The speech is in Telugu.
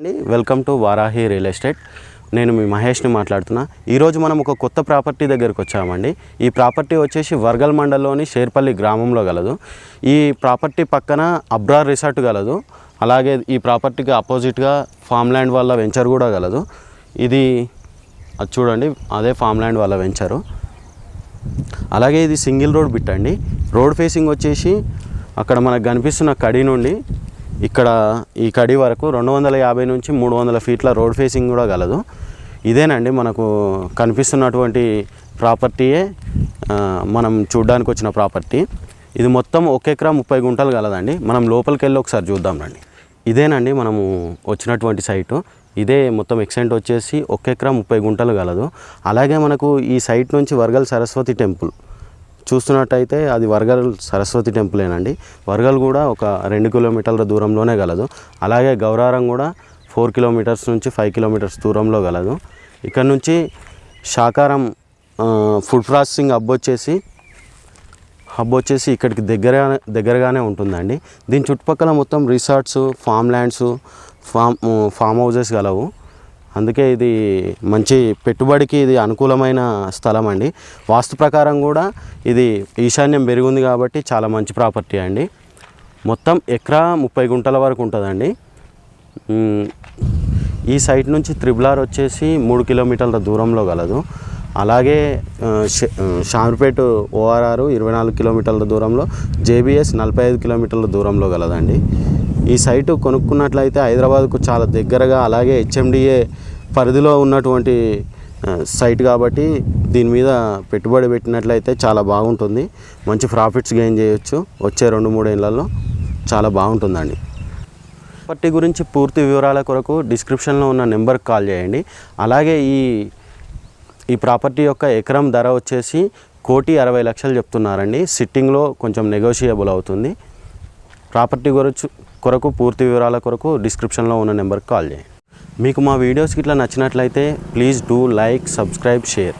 అండి. Welcome to Varahi real estate నేను మీ మహేష్ని మాట్లాడుతున్నా. ఈరోజు మనం ఒక కొత్త ప్రాపర్టీ దగ్గరికి వచ్చామండి. ఈ ప్రాపర్టీ వచ్చేసి వర్గల్ మండల్లోని షేర్పల్లి గ్రామంలో గలదు. ఈ ప్రాపర్టీ పక్కన అబ్రార్ రిసార్ట్ గలదు. అలాగే ఈ ప్రాపర్టీకి అపోజిట్గా ఫామ్ ల్యాండ్ వాళ్ళ వెంచర్ కూడా గలదు. ఇది అది చూడండి అదే ఫామ్ ల్యాండ్ వాళ్ళ వెంచరు. అలాగే ఇది సింగిల్ రోడ్ బిట్ అండి. రోడ్ ఫేసింగ్ వచ్చేసి అక్కడ మనకు కనిపిస్తున్న కడి నుండి ఇక్కడ ఈ కడి వరకు రెండు వందల యాభై నుంచి మూడు వందల ఫీట్ల రోడ్ ఫేసింగ్ కూడా కలదు ఇదేనండి మనకు కనిపిస్తున్నటువంటి ప్రాపర్టీయే మనం చూడ్డానికి వచ్చిన ప్రాపర్టీ. ఇది మొత్తం ఒక ఎకరా ముప్పై గుంటలు కలదండి మనం లోపలికి వెళ్ళి ఒకసారి చూద్దాం రండి. ఇదేనండి మనము వచ్చినటువంటి సైటు. ఇదే మొత్తం ఎక్సెంట్ వచ్చేసి ఒక ఎకరా ముప్పై గుంటలు కలదు అలాగే మనకు ఈ సైట్ నుంచి వర్గల్ సరస్వతి టెంపుల్. చూస్తున్నట్టయితే అది వరగల్ సరస్వతి టెంపులేనండి వరగల్ కూడా ఒక రెండు కిలోమీటర్ల దూరంలోనే గలదు. అలాగే గౌరారం కూడా ఫోర్ కిలోమీటర్స్ నుంచి ఫైవ్ కిలోమీటర్స్ దూరంలో గలదు. ఇక్కడ నుంచి శాకారం ఫుడ్ ప్రాసెసింగ్ హబ్ వచ్చేసి హబ్ వచ్చేసి ఇక్కడికి దగ్గర దగ్గరగానే ఉంటుందండి. దీని చుట్టుపక్కల మొత్తం resorts farm lands farm farm houses గలవు. అందుకే ఇది మంచి పెట్టుబడికి ఇది అనుకూలమైన స్థలం అండి వాస్తు ప్రకారం కూడా ఇది ఈశాన్యం పెరిగింది కాబట్టి చాలా మంచి ప్రాపర్టీ అండి. మొత్తం ఎకరా ముప్పై గుంటల వరకు ఉంటుందండి. ఈ సైట్ నుంచి త్రిబులార్ వచ్చేసి మూడు కిలోమీటర్ల దూరంలో గలదు. అలాగే ఆ, ఓఆర్ఆర్ ఇరవై నాలుగు కిలోమీటర్ల దూరంలో జేబీఎస్ నలభై ఐదు కిలోమీటర్ల దూరంలో గలదండి. ఈ సైటు కొనుక్కున్నట్లయితే హైదరాబాద్కు చాలా దగ్గరగా అలాగే హెచ్ఎండిఏ పరిధిలో ఉన్నటువంటి సైట్ కాబట్టి దీని మీద పెట్టుబడి పెట్టినట్లయితే చాలా బాగుంటుంది. మంచి ప్రాఫిట్స్ గెయిన్ చేయొచ్చు. వచ్చే రెండు మూడు చాలా బాగుంటుందండి. ప్రాపర్టీ గురించి పూర్తి వివరాల కొరకు డిస్క్రిప్షన్లో ఉన్న నెంబర్కి కాల్ చేయండి. అలాగే ఈ ఈ ప్రాపర్టీ యొక్క ఎకరం ధర వచ్చేసి కోటి అరవై లక్షలు చెప్తున్నారండి. సిట్టింగ్లో కొంచెం నెగోషియబుల్ అవుతుంది. ప్రాపర్టీ గురించి కొరకు పూర్తి వివరాల కొరకు డిస్క్రిప్షన్లో ఉన్న నెంబర్కి కాల్ చేయండి. మీకు మా వీడియోస్కి ఇట్లా నచ్చినట్లయితే please do like subscribe share.